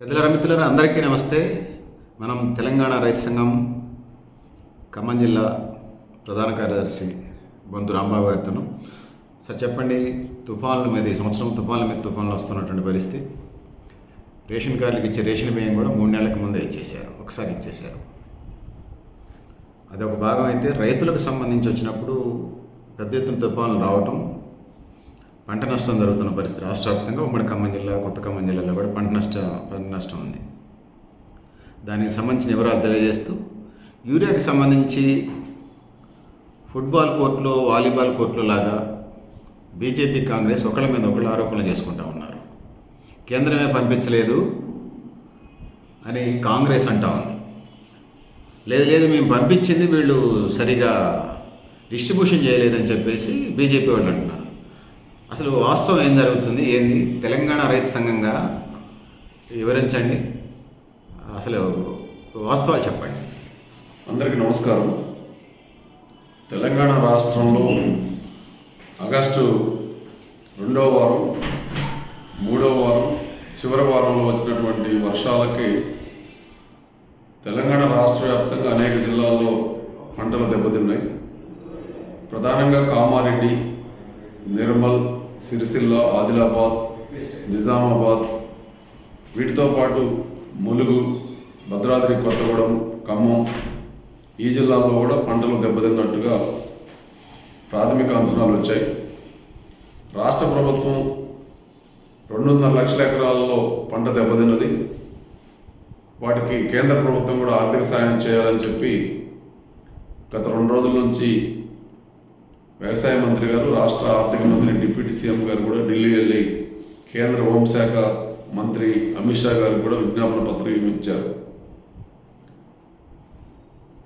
పెద్దల మిత్రులారా అందరికీ నమస్తే. మనం తెలంగాణ రైతు సంఘం ఖమ్మం జిల్లా ప్రధాన కార్యదర్శి బొంతు రాంబాబు గారితో సార్ చెప్పండి తుఫాన్ల మీద ఈ సంవత్సరం తుఫాన్ల మీద తుఫాన్లు వస్తున్నటువంటి పరిస్థితి. రేషన్ కార్డులకు ఇచ్చే రేషన్ బియ్యం కూడా మూడు నెలలకు ముందే ఇచ్చేశారు ఒకసారి ఇచ్చేశారు. అది ఒక భాగం అయితే రైతులకు సంబంధించి వచ్చినప్పుడు పెద్ద ఎత్తున తుఫాన్లు రావటం పంట నష్టం జరుగుతున్న పరిస్థితి. రాష్ట్ర వ్యాప్తంగా ఉమ్మడి ఖమ్మం జిల్లా కొత్త ఖమ్మం జిల్లాలో కూడా పంట నష్టం పంట నష్టం ఉంది. దానికి సంబంధించిన వివరాలు తెలియజేస్తూ యూరియాకి సంబంధించి ఫుట్బాల్ కోర్టులో వాలీబాల్ కోర్టులో లాగా బీజేపీ కాంగ్రెస్ ఒకళ్ళ మీద ఒకళ్ళు ఆరోపణలు చేసుకుంటా ఉన్నారు. కేంద్రమే పంపించలేదు అని కాంగ్రెస్ అంటా ఉంది. లేదు లేదు మేము పంపించింది వీళ్ళు సరిగా డిస్ట్రిబ్యూషన్ చేయలేదని చెప్పేసి బీజేపీ వాళ్ళు అంటున్నారు. అసలు వాస్తవం ఏం జరుగుతుంది? ఏంది? తెలంగాణ రైతు సంఘంగా వివరించండి. అసలు వాస్తవాలు చెప్పండి. అందరికీ నమస్కారం. తెలంగాణ రాష్ట్రంలో ఆగస్టు రెండవ వారం మూడవ వారం చివరి వారంలో వచ్చినటువంటి వర్షాలకి తెలంగాణ రాష్ట్ర వ్యాప్తంగా అనేక జిల్లాల్లో పంటలు దెబ్బతిన్నాయి. ప్రధానంగా కామారెడ్డి నిర్మల్ సిరిసిల్ల ఆదిలాబాద్ నిజామాబాద్ వీటితో పాటు ములుగు భద్రాద్రి కొత్తగూడెం ఖమ్మం ఈ జిల్లాల్లో కూడా పంటలు దెబ్బతిన్నట్టుగా ప్రాథమిక అంచనాలు వచ్చాయి. రాష్ట్ర ప్రభుత్వం రెండున్నర లక్షల ఎకరాలలో పంట దెబ్బతిన్నది. వాటికి కేంద్ర ప్రభుత్వం కూడా ఆర్థిక సాయం చేయాలని చెప్పి గత రెండు రోజుల నుంచి వ్యవసాయ మంత్రి గారు రాష్ట్ర ఆర్థిక మంత్రి డిప్యూటీ సీఎం గారు కూడా ఢిల్లీ వెళ్ళి కేంద్ర హోంశాఖ మంత్రి అమిత్ షా గారు కూడా విజ్ఞాపన పత్రం ఇచ్చారు.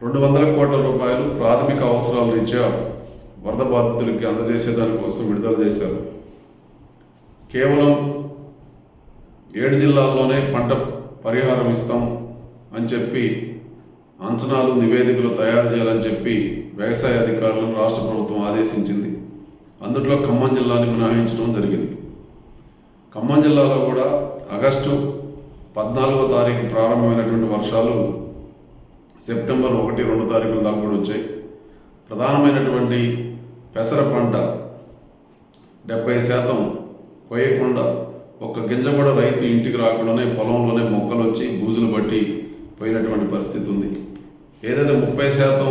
రెండు వందల కోట్ల రూపాయలు ప్రాథమిక అవసరాల రీత్యా వరద బాధితులకి అందజేసే దానికోసం విడుదల చేశారు. కేవలం ఏడు జిల్లాల్లోనే పంట పరిహారం ఇస్తాం అని చెప్పి అంచనాలు నివేదికలు తయారు చేయాలని చెప్పి వ్యవసాయ అధికారులను రాష్ట్ర ప్రభుత్వం ఆదేశించింది. అందులో ఖమ్మం జిల్లాని మినహాయించడం జరిగింది. ఖమ్మం జిల్లాలో కూడా ఆగస్టు పద్నాలుగో తారీఖు ప్రారంభమైనటువంటి వర్షాలు సెప్టెంబర్ ఒకటి రెండు తారీఖుల దాకా కూడా వచ్చాయి. ప్రధానమైనటువంటి పెసర పంట డెబ్బై శాతం కొయ్యకుండా ఒక్క గింజ కూడా రైతు ఇంటికి రాకుండానే పొలంలోనే మొక్కలు వచ్చి బూజులు బట్టి పోయినటువంటి పరిస్థితి ఉంది. ఏదైతే ముప్పై శాతం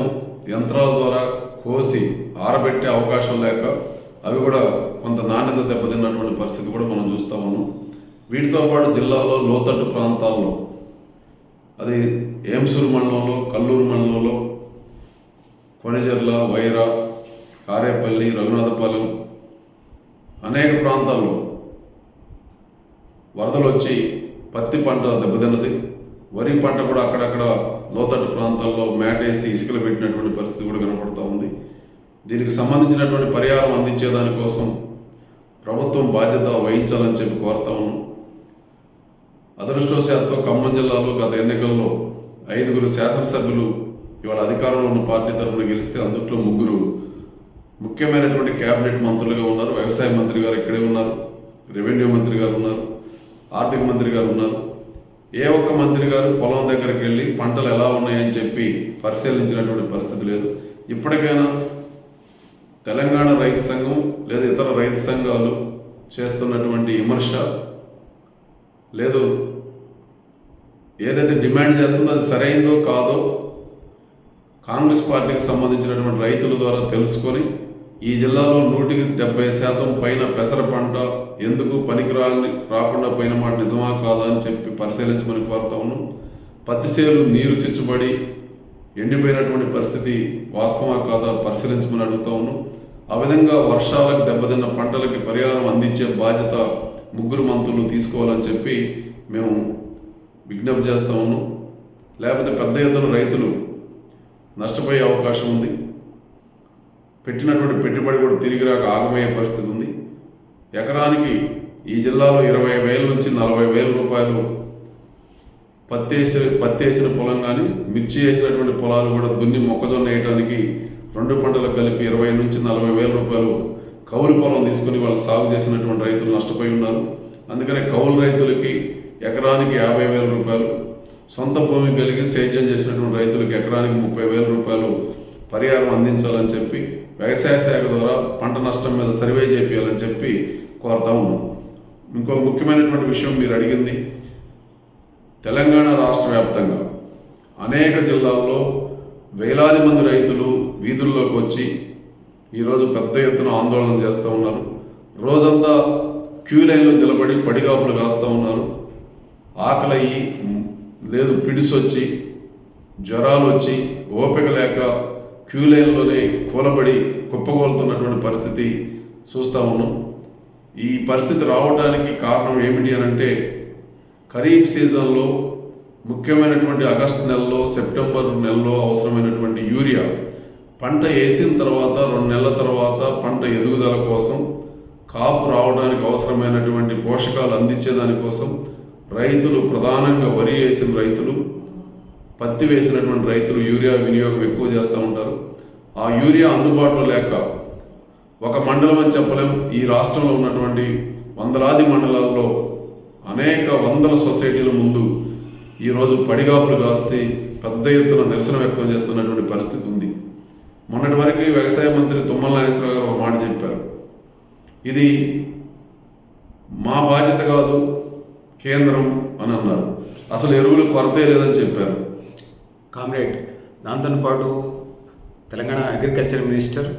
యంత్రాల ద్వారా కోసి ఆరబెట్టే అవకాశం లేక అవి కూడా కొంత నాణ్యత దెబ్బతిన్నటువంటి పరిస్థితి కూడా మనం చూస్తూ ఉన్నాం. వీటితో పాటు జిల్లాలో లోతట్టు ప్రాంతాల్లో అది ఏంసూరు మండలంలో కల్లూరు మండలంలో కొనిజర్ల వైరా కారేపల్లి రఘునాథపాలెం అనేక ప్రాంతాల్లో వరదలు వచ్చి పత్తి పంట దెబ్బతిన్నది. వరి పంట కూడా అక్కడక్కడ లోతట్టు ప్రాంతాల్లో మేటేసి ఇసుకలు పెట్టినటువంటి పరిస్థితి కూడా కనపడుతూ ఉంది. దీనికి సంబంధించినటువంటి పరిహారం అందించే దానికోసం ప్రభుత్వం బాధ్యత వహించాలని చెప్పి కోరుతా ఉన్నాం. అదృష్టవశాత్తు ఖమ్మం జిల్లాలో గత ఎన్నికల్లో ఐదుగురు శాసనసభ్యులు ఇవాళ అధికారంలో ఉన్న పార్టీ తరఫున గెలిస్తే అందుట్లో ముగ్గురు ముఖ్యమైనటువంటి కేబినెట్ మంత్రులుగా ఉన్నారు. వ్యవసాయ మంత్రి గారు ఇక్కడే ఉన్నారు. రెవెన్యూ మంత్రి గారు ఉన్నారు. ఆర్థిక మంత్రి గారు ఉన్నారు. ఏ ఒక్క మంత్రి గారు పొలం దగ్గరికి వెళ్ళి పంటలు ఎలా ఉన్నాయని చెప్పి పరిశీలించినటువంటి పరిస్థితి లేదు. ఇప్పటికైనా తెలంగాణ రైతు సంఘం లేదా ఇతర రైతు సంఘాలు చేస్తున్నటువంటి విమర్శ లేదు. ఏదైతే డిమాండ్ చేస్తుందో అది సరైందో కాదో కాంగ్రెస్ పార్టీకి సంబంధించినటువంటి రైతుల ద్వారా తెలుసుకొని ఈ జిల్లాలో నూటికి డెబ్బై శాతం పైన పెసర పంట ఎందుకు పనికిరాని రాకుండా పోయిన మాట నిజమా కాదా అని చెప్పి పరిశీలించమని కోరుతా ఉన్నాం. పత్తి నీరు సిచ్చుబడి ఎండిపోయినటువంటి పరిస్థితి వాస్తవా కాదా పరిశీలించమని అడుగుతా ఉన్నాం. ఆ విధంగా వర్షాలకు దెబ్బతిన్న పంటలకి పరిహారం అందించే బాధ్యత ముగ్గురు మంత్రులు తీసుకోవాలని చెప్పి మేము విజ్ఞప్తి చేస్తా ఉన్నాం. లేకపోతే పెద్ద ఎత్తున రైతులు నష్టపోయే అవకాశం ఉంది. పెట్టినటువంటి పెట్టుబడి కూడా తిరిగి రాక ఆగమయ్యే పరిస్థితి ఉంది. ఎకరానికి ఈ జిల్లాలో ఇరవై వేల నుంచి నలభై వేల రూపాయలు పత్తి వేసిన పత్తి వేసిన పొలం కానీ మిర్చి వేసినటువంటి పొలాలు కూడా దున్ని మొక్కజొన్న వేయడానికి రెండు పంటలు కలిపి ఇరవై నుంచి నలభై వేల రూపాయలు కౌలు పొలం తీసుకుని వాళ్ళు సాగు చేసినటువంటి రైతులు నష్టపోయి ఉన్నారు. అందుకనే కౌలు రైతులకి ఎకరానికి యాభై వేల రూపాయలు సొంత భూమి కలిగి సేద్యం చేసినటువంటి రైతులకు ఎకరానికి ముప్పై వేల రూపాయలు పరిహారం అందించాలని చెప్పి వ్యవసాయ శాఖ ద్వారా పంట నష్టం మీద సర్వే చేపించాలని చెప్పి కోరుతా ఉన్నాం. ఇంకో ముఖ్యమైనటువంటి విషయం మీరు అడిగింది తెలంగాణ రాష్ట్ర వ్యాప్తంగా అనేక జిల్లాల్లో వేలాది మంది రైతులు వీధుల్లోకి వచ్చి ఈరోజు పెద్ద ఎత్తున ఆందోళన చేస్తూ ఉన్నారు. రోజంతా క్యూ లైన్లో నిలబడి పడిగాపులు కాస్తూ ఉన్నారు. ఆకలయ్యి లేదు పిడిసొచ్చి జ్వరాలు వచ్చి ఓపిక లేక క్యూ లైన్లోనే కూలబడి కుప్పగోలుతున్నటువంటి పరిస్థితి చూస్తూ ఉన్నాం. ఈ పరిస్థితి రావడానికి కారణం ఏమిటి అని అంటే ఖరీఫ్ సీజన్లో ముఖ్యమైనటువంటి ఆగస్టు నెలలో సెప్టెంబర్ నెలలో అవసరమైనటువంటి యూరియా పంట వేసిన తర్వాత రెండు నెలల తర్వాత పంట ఎదుగుదల కోసం కాపు రావడానికి అవసరమైనటువంటి పోషకాలు అందించేదానికోసం రైతులు ప్రధానంగా వరి వేసిన రైతులు పత్తి వేసినటువంటి రైతులు యూరియా వినియోగం ఎక్కువ చేస్తూ ఉంటారు. ఆ యూరియా అందుబాటులో లేక ఒక మండలం అని చెప్పలేం ఈ రాష్ట్రంలో ఉన్నటువంటి వందలాది మండలాల్లో అనేక వందల సొసైటీల ముందు ఈరోజు పడిగాపులు కాస్తే పెద్ద ఎత్తున నిరసన వ్యక్తం చేస్తున్నటువంటి పరిస్థితి ఉంది. మొన్నటి వరకు వ్యవసాయ మంత్రి తుమ్మల నాగేశ్వరరావు గారు ఒక మాట చెప్పారు. ఇది మా బాధ్యత కాదు కేంద్రం అని అన్నారు. అసలు ఎరువులు కొరతే లేదని చెప్పారు. కామ్రేడ్. దాంతో పాటు తెలంగాణ అగ్రికల్చర్ మినిస్టర్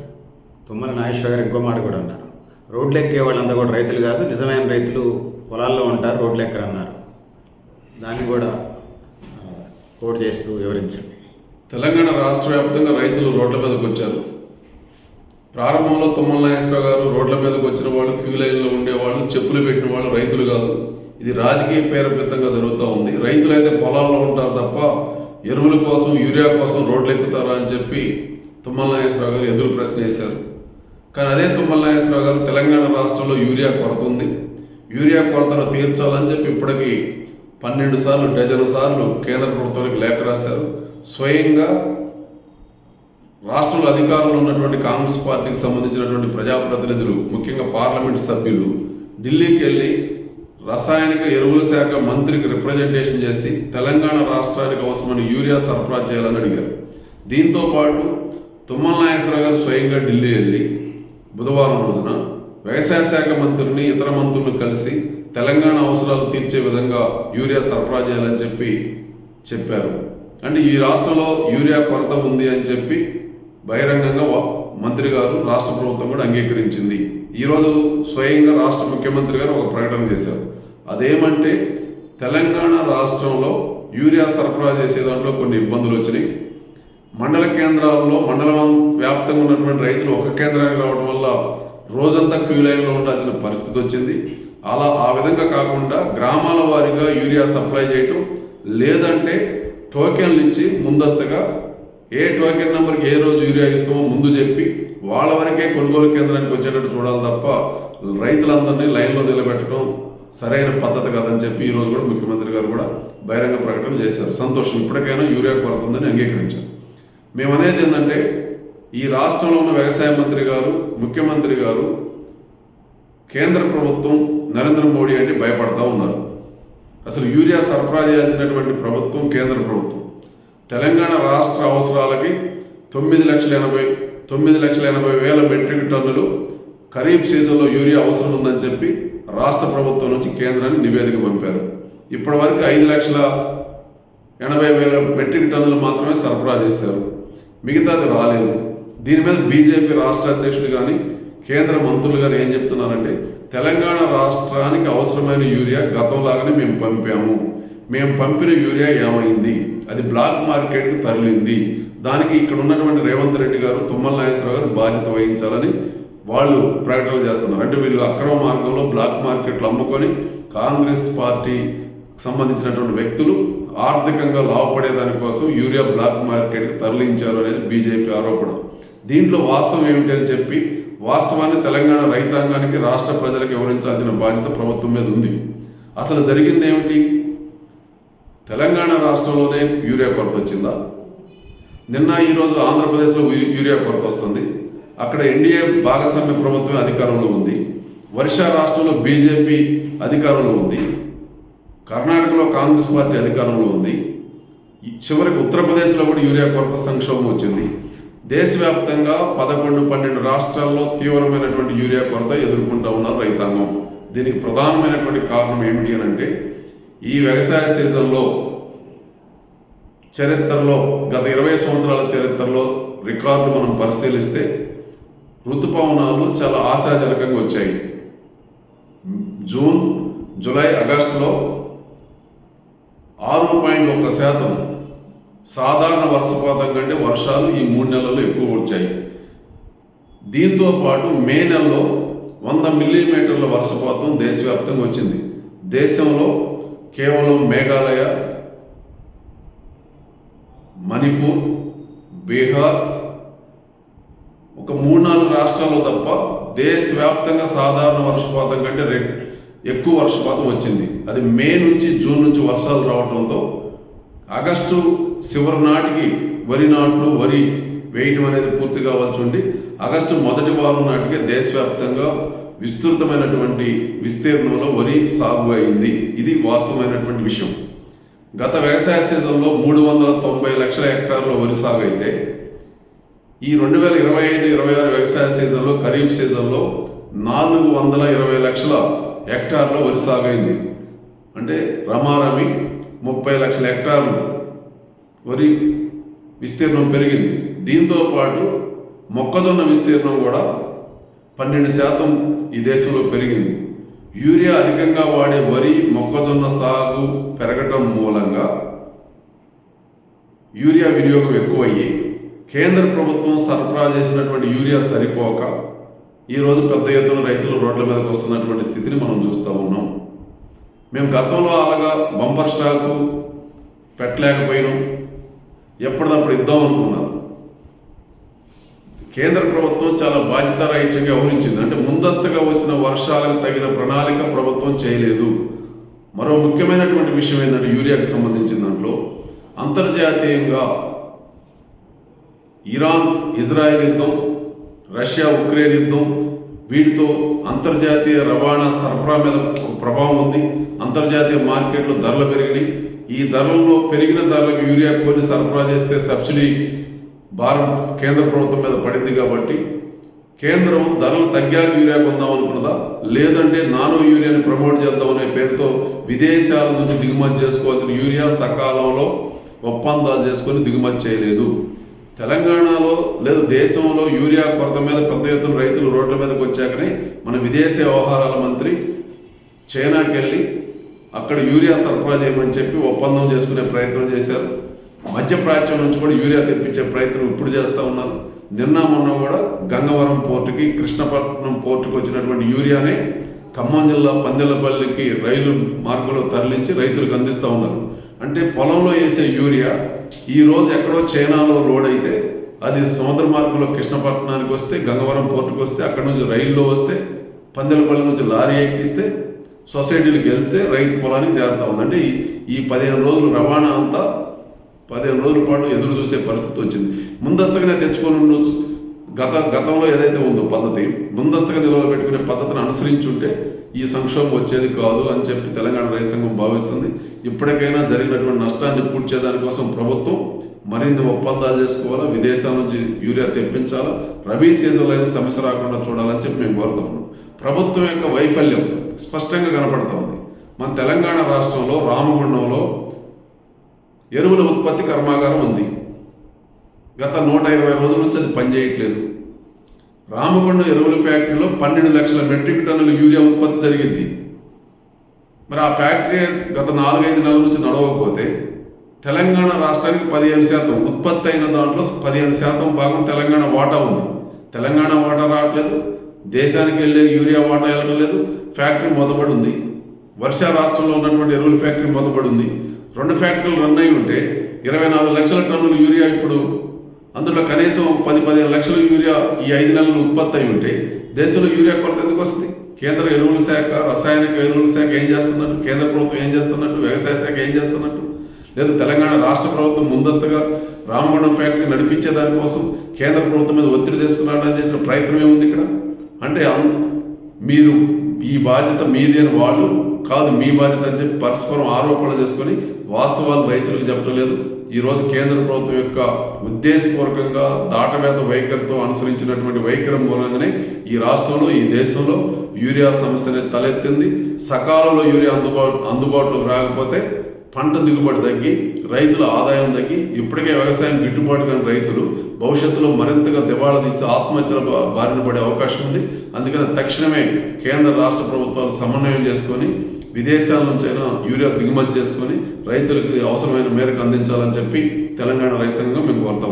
తుమ్మల నాగేశ్వర గారు ఇంకో మాట కూడా అన్నారు. రోడ్లు ఎక్కే వాళ్ళంతా కూడా రైతులు కాదు నిజమైన రైతులు పొలాల్లో ఉంటారు రోడ్లు ఎక్కరన్నారు దాన్ని కూడా ఆ, కోట్ చేస్తూ వివరించండి. తెలంగాణ రాష్ట్ర వ్యాప్తంగా రైతులు రోడ్ల మీదకి వచ్చారు. ప్రారంభంలో తుమ్మల నాగేశ్వర గారు రోడ్ల మీదకి వచ్చిన వాళ్ళు క్యూ లైన్లో ఉండేవాళ్ళు చెప్పులు పెట్టిన వాళ్ళు రైతులు కాదు. ఇది రాజకీయ పేరపిత్తంగా జరుగుతూ ఉంది. రైతులైతే పొలాల్లో ఉంటారు తప్ప ఎరువుల కోసం యూరియా కోసం రోడ్లు ఎక్కుతారా అని చెప్పి తుమ్మల నాగేశ్వరరావు గారు ఎదురు ప్రశ్న వేశారు. కానీ అదే తుమ్మల నాగేశ్వరరావు గారు తెలంగాణ రాష్ట్రంలో యూరియా కొరత ఉంది. యూరియా కొరతను తీర్చాలని చెప్పి ఇప్పటికీ పన్నెండు సార్లు డజన్ సార్లు కేంద్ర ప్రభుత్వానికి లేఖ రాశారు. స్వయంగా రాష్ట్రంలో అధికారంలో ఉన్నటువంటి కాంగ్రెస్ పార్టీకి సంబంధించినటువంటి ప్రజాప్రతినిధులు ముఖ్యంగా పార్లమెంట్ సభ్యులు ఢిల్లీకి వెళ్ళి రసాయనిక ఎరువుల శాఖ మంత్రికి రిప్రజెంటేషన్ చేసి తెలంగాణ రాష్ట్రానికి అవసరమైన యూరియా సరఫరా చేయాలని అడిగారు. దీంతో పాటు తుమ్మల నాగేశ్వరరావు గారు స్వయంగా ఢిల్లీ వెళ్ళి బుధవారం రోజున వ్యవసాయ శాఖ మంత్రిని ఇతర మంత్రులను కలిసి తెలంగాణ అవసరాలు తీర్చే విధంగా యూరియా సరఫరా చేయాలని చెప్పి చెప్పారు. అంటే ఈ రాష్ట్రంలో యూరియా కొరత ఉంది అని చెప్పి బహిరంగంగా మంత్రి గారు రాష్ట్ర ప్రభుత్వం కూడా అంగీకరించింది. ఈరోజు స్వయంగా రాష్ట్ర ముఖ్యమంత్రి గారు ఒక ప్రకటన చేశారు. అదేమంటే తెలంగాణ రాష్ట్రంలో యూరియా సరఫరా చేసే దాంట్లో కొన్ని ఇబ్బందులు వచ్చినాయి. మండల కేంద్రాల్లో మండలం వ్యాప్తంగా ఉన్నటువంటి రైతులు ఒక కేంద్రానికి రావడం వల్ల రోజంతా క్యూ లైన్లో ఉండాల్సిన పరిస్థితి వచ్చింది. అలా ఆ విధంగా కాకుండా గ్రామాల వారీగా యూరియా సప్లై చేయటం లేదంటే టోకెన్లు ఇచ్చి ముందస్తుగా ఏ టోకెన్ నెంబర్కి ఏ రోజు యూరియా ఇస్తామో ముందు చెప్పి వాళ్ళ వరకే కొనుగోలు కేంద్రానికి వచ్చేటట్టు చూడాలి తప్ప రైతులందరినీ లైన్లో నిలబెట్టడం సరైన పద్ధతి కాదని చెప్పి ఈరోజు కూడా ముఖ్యమంత్రి గారు కూడా బహిరంగ ప్రకటన చేశారు. సంతోషం. ఇప్పటికైనా యూరియా కొరత ఉందని అంగీకరించారు. మేము అనేది ఏంటంటే ఈ రాష్ట్రంలో ఉన్న వ్యవసాయ మంత్రి గారు ముఖ్యమంత్రి గారు కేంద్ర ప్రభుత్వం నరేంద్ర మోడీ అంటే భయపడతా ఉన్నారు. అసలు యూరియా సరఫరా చేయాల్సినటువంటి ప్రభుత్వం కేంద్ర ప్రభుత్వం. తెలంగాణ రాష్ట్ర అవసరాలకి తొమ్మిది లక్షల ఎనభై తొమ్మిది లక్షల ఎనభై వేల మెట్రిక్ టన్నులు ఖరీఫ్ సీజన్లో యూరియా అవసరం ఉందని చెప్పి రాష్ట్ర ప్రభుత్వం నుంచి కేంద్రాన్ని నివేదిక పంపారు. ఇప్పటివరకు ఐదు లక్షల ఎనభై వేల మెట్రిక్ టన్నులు మాత్రమే సరఫరా చేశారు. మిగతాది రాలేదు. దీని మీద బీజేపీ రాష్ట్ర అధ్యక్షుడు కానీ కేంద్ర మంత్రులు కానీ ఏం చెప్తున్నారంటే తెలంగాణ రాష్ట్రానికి అవసరమైన యూరియా గతంలాగానే మేము పంపాము. మేము పంపిన యూరియా ఏమైంది? అది బ్లాక్ మార్కెట్కి తరలింది. దానికి ఇక్కడ ఉన్నటువంటి రేవంత్ రెడ్డి గారు తుమ్మల నాగేశ్వరరావు గారు బాధ్యత వహించాలని వాళ్ళు ప్రకటనలు చేస్తున్నారు. అంటే వీళ్ళు అక్రమ మార్గంలో బ్లాక్ మార్కెట్లు అమ్ముకొని కాంగ్రెస్ పార్టీ సంబంధించినటువంటి వ్యక్తులు ఆర్థికంగా లాభపడేదానికోసం యూరియా బ్లాక్ మార్కెట్కి తరలించారు అనేది బీజేపీ ఆరోపణ. దీంట్లో వాస్తవం ఏమిటి అని చెప్పి వాస్తవాన్ని తెలంగాణ రైతాంగానికి రాష్ట్ర ప్రజలకు వివరించాల్సిన బాధ్యత ప్రభుత్వం మీద ఉంది. అసలు జరిగింది ఏమిటి? తెలంగాణ రాష్ట్రంలోనే యూరియా కొరత వచ్చిందా? నిన్న ఈరోజు ఆంధ్రప్రదేశ్లో యూరియా కొరత వస్తుంది. అక్కడ ఎన్డీఏ భాగస్వామ్య ప్రభుత్వం అధికారంలో ఉంది. ఒరిస్సా రాష్ట్రంలో బీజేపీ అధికారంలో ఉంది. కర్ణాటకలో కాంగ్రెస్ పార్టీ అధికారంలో ఉంది. ఈ చివరికి ఉత్తరప్రదేశ్లో కూడా యూరియా కొరత సంక్షోభం వచ్చింది. దేశవ్యాప్తంగా పదకొండు పన్నెండు రాష్ట్రాల్లో తీవ్రమైనటువంటి యూరియా కొరత ఎదుర్కొంటూ ఉన్నారు రైతాంగం. దీనికి ప్రధానమైనటువంటి కారణం ఏమిటి అని అంటే ఈ వ్యవసాయ సీజన్లో చరిత్రలో గత ఇరవై సంవత్సరాల చరిత్రలో రికార్డు మనం పరిశీలిస్తే ఋతుపవనాలు చాలా ఆశాజనకంగా వచ్చాయి. జూన్ జూలై ఆగస్టులో ఆరు పాయింట్ ఒక్క శాతం సాధారణ వర్షపాతం కంటే వర్షాలు ఈ మూడు నెలల్లో ఎక్కువ వచ్చాయి. దీంతో పాటు మే నెలలో వంద మిల్లీమీటర్ల వర్షపాతం దేశవ్యాప్తంగా వచ్చింది. దేశంలో కేవలం మేఘాలయ మణిపూర్ బీహార్ ఒక మూడు నాలుగు రాష్ట్రాల్లో తప్ప దేశవ్యాప్తంగా సాధారణ వర్షపాతం కంటే రె- ఎక్కువ వర్షపాతం వచ్చింది. అది మే నుంచి జూన్ నుంచి వర్షాలు రావడంతో ఆగస్టు చివరి నాటికి వరి నాట్లు వరి వేయటం అనేది పూర్తి కావాల్సి ఉండి ఆగస్టు మొదటి వారం నాటికే దేశవ్యాప్తంగా విస్తృతమైనటువంటి విస్తీర్ణంలో వరి సాగు అయింది. ఇది వాస్తవమైనటువంటి విషయం. గత వ్యవసాయ సీజన్లో మూడు వందల తొంభై లక్షల హెక్టార్ల వరి సాగు అయితే ఈ రెండు వేల ఇరవై ఐదు ఇరవై ఆరు వ్యవసాయ సీజన్లో ఖరీఫ్ సీజన్లో నాలుగు వందల ఇరవై లక్షల హెక్టార్లో వరి సాగు అయింది అంటే రమారమి ముప్పై లక్షల హెక్టార్లు వరి విస్తీర్ణం పెరిగింది. దీంతో పాటు మొక్కజొన్న విస్తీర్ణం కూడా పన్నెండు శాతం ఈ దేశంలో పెరిగింది. యూరియా అధికంగా వాడే వరి మొక్కజొన్న సాగు పెరగటం మూలంగా యూరియా వినియోగం ఎక్కువయ్యి కేంద్ర ప్రభుత్వం సరఫరా చేసినటువంటి యూరియా సరిపోక ఈరోజు పెద్ద ఎత్తున రైతులు రోడ్ల మీదకి వస్తున్నటువంటి స్థితిని మనం చూస్తూ ఉన్నాం. మేము గతంలో అలాగా బంపర్ స్టాకు పెట్టలేకపోయినాం. ఎప్పటిదప్పుడు ఇద్దాం అనుకున్నాం. కేంద్ర ప్రభుత్వం చాలా బాధ్యత బాధ్యతారహిత్యంగా వ్యవహరించింది. అంటే ముందస్తుగా వచ్చిన వర్షాలకు తగిన ప్రణాళిక ప్రభుత్వం చేయలేదు. మరో ముఖ్యమైనటువంటి విషయం ఏంటంటే యూరియాకి సంబంధించిన దాంట్లో అంతర్జాతీయంగా ఇరాన్ ఇజ్రాయెల్ యుద్ధం రష్యా ఉక్రెయిన్ యుద్ధం వీటితో అంతర్జాతీయ రవాణా సరఫరా మీద ప్రభావం ఉంది. అంతర్జాతీయ మార్కెట్లో ధరలు పెరిగినాయి. ఈ ధరలలో పెరిగిన ధరలకు యూరియా కొని సరఫరా చేస్తే సబ్సిడీ భారం కేంద్ర ప్రభుత్వం మీద పడింది కాబట్టి కేంద్రం ధరలు తగ్గాక యూరియా కొందాం అనుకున్నదా? లేదంటే నానో యూరియాని ప్రమోట్ చేద్దాం అనే పేరుతో విదేశాల నుంచి దిగుమతి చేసుకోవాల్సిన యూరియా సకాలంలో ఒప్పందాలు చేసుకొని దిగుమతి చేయలేదు. తెలంగాణలో లేదు దేశంలో యూరియా కొరత మీద పెద్ద ఎత్తున రైతులు రోడ్ల మీదకి వచ్చాకనే మన విదేశీ వ్యవహారాల మంత్రి చైనాకి వెళ్ళి అక్కడ యూరియా సరఫరా చేయమని చెప్పి ఒప్పందం చేసుకునే ప్రయత్నం చేశారు. మధ్యప్రాచ్యం నుంచి కూడా యూరియా తెప్పించే ప్రయత్నం ఇప్పుడు చేస్తూ ఉన్నారు. నిన్న మొన్న కూడా గంగవరం పోర్టుకి కృష్ణపట్నం పోర్టుకి వచ్చినటువంటి యూరియానే ఖమ్మం జిల్లా పందెలపల్లికి రైలు మార్గంలో తరలించి రైతులకు అందిస్తూ ఉన్నారు. అంటే పొలంలో వేసే యూరియా ఈ రోజు ఎక్కడో చైనాలో లోడ్ అయితే అది సముద్ర మార్గంలో కృష్ణపట్నానికి వస్తే గంగవరం పోర్టుకు వస్తే అక్కడ నుంచి రైల్లో వస్తే పందెలపల్లి నుంచి లారీ ఎక్కిస్తే సొసైటీలకు వెళ్తే రైతు పొలానికి చేరుతా ఉంది అంటే ఈ- ఈ పదిహేను రోజులు రవాణా అంతా పదిహేను రోజుల పాటు ఎదురు చూసే పరిస్థితి వచ్చింది. ముందస్తుగానే తెచ్చుకొని ఉండొచ్చు. గత గతంలో ఏదైతే ఉందో పద్ధతి ముందస్తుగా అనుసరించుంటే ఈ సంక్షోభం వచ్చేది కాదు అని చెప్పి తెలంగాణ రైతు సంఘం భావిస్తుంది. ఇప్పటికైనా జరిగినటువంటి నష్టాన్ని పూడ్చేదాని కోసం ప్రభుత్వం మరిన్ని ఒప్పందాలు చేసుకోవాలా విదేశాల నుంచి యూరియా తెప్పించాలా రబీ సీజన్లో అయినా సమస్య రాకుండా చూడాలని చెప్పి మేము కోరుతా ఉన్నాం. ప్రభుత్వం యొక్క వైఫల్యం స్పష్టంగా కనపడతా ఉంది. మన తెలంగాణ రాష్ట్రంలో రామగుండంలో ఎరువుల ఉత్పత్తి కర్మాగారం ఉంది. గత నూట ఇరవై రోజుల నుంచి అది పనిచేయట్లేదు. రామగుండం ఎరువుల ఫ్యాక్టరీలో పన్నెండు లక్షల మెట్రిక్ టన్నుల యూరియా ఉత్పత్తి జరిగింది. మరి ఆ ఫ్యాక్టరీ గత నాలుగైదు నెలల నుంచి నడవకపోతే తెలంగాణ రాష్ట్రానికి పదిహేను శాతం ఉత్పత్తి అయిన దాంట్లో పదిహేను శాతం భాగం తెలంగాణ వాటా ఉంది. తెలంగాణ వాటా రావట్లేదు దేశానికి వెళ్ళే యూరియా వాటా వెళ్ళడం లేదు ఫ్యాక్టరీ మొదపడి ఉంది. వర్ష రాష్ట్రంలో ఉన్నటువంటి ఎరువుల ఫ్యాక్టరీ మొదపడి ఉంది. రెండు ఫ్యాక్టరీలు రన్ అయి ఉంటే ఇరవై నాలుగు లక్షల టన్నుల యూరియా ఇప్పుడు అందులో కనీసం పది పదిహేను లక్షల యూరియా ఈ ఐదు నెలలు ఉత్పత్తి అయి ఉంటే దేశంలో యూరియా కొరత ఎందుకు వస్తుంది? కేంద్ర ఎరువుల శాఖ రసాయనిక ఎరువుల శాఖ ఏం చేస్తున్నట్టు కేంద్ర ప్రభుత్వం ఏం చేస్తున్నట్టు వ్యవసాయ శాఖ ఏం చేస్తున్నట్టు? లేదు తెలంగాణ రాష్ట్ర ప్రభుత్వం ముందస్తుగా రామగుండం ఫ్యాక్టరీ నడిపించే దానికోసం కేంద్ర ప్రభుత్వం మీద ఒత్తిడి తీసుకురావడానికి చేసిన ప్రయత్నం ఏముంది ఇక్కడ. అంటే మీరు ఈ బాధ్యత మీదేని వాళ్ళు కాదు మీ బాధ్యత అని చెప్పి పరస్పరం ఆరోపణలు చేసుకొని వాస్తవాలు రైతులకు చెప్పడం లేదు. ఈ రోజు కేంద్ర ప్రభుత్వం యొక్క ఉద్దేశపూర్వకంగా దాటవేత వైఖరితో అనుసరించినటువంటి వైఖరి మూలంగానే ఈ రాష్ట్రంలో ఈ దేశంలో యూరియా సమస్య అనేది తలెత్తింది. సకాలంలో యూరియా అందుబాటు అందుబాటులోకి రాకపోతే పంట దిగుబడి తగ్గి రైతుల ఆదాయం తగ్గి ఇప్పటికే వ్యవసాయం గిట్టుబాటు కాని రైతులు భవిష్యత్తులో మరింతగా దివాళా తీసి ఆత్మహత్యల బారిన పడే అవకాశం ఉంది. అందుకని తక్షణమే కేంద్ర రాష్ట్ర ప్రభుత్వాలు సమన్వయం చేసుకొని విదేశాల నుంచైనా యూరియా దిగుమతి చేసుకొని రైతులకు అవసరమైన మేరకు అందించాలని చెప్పి తెలంగాణ రైతాంగం మేము కోరుతా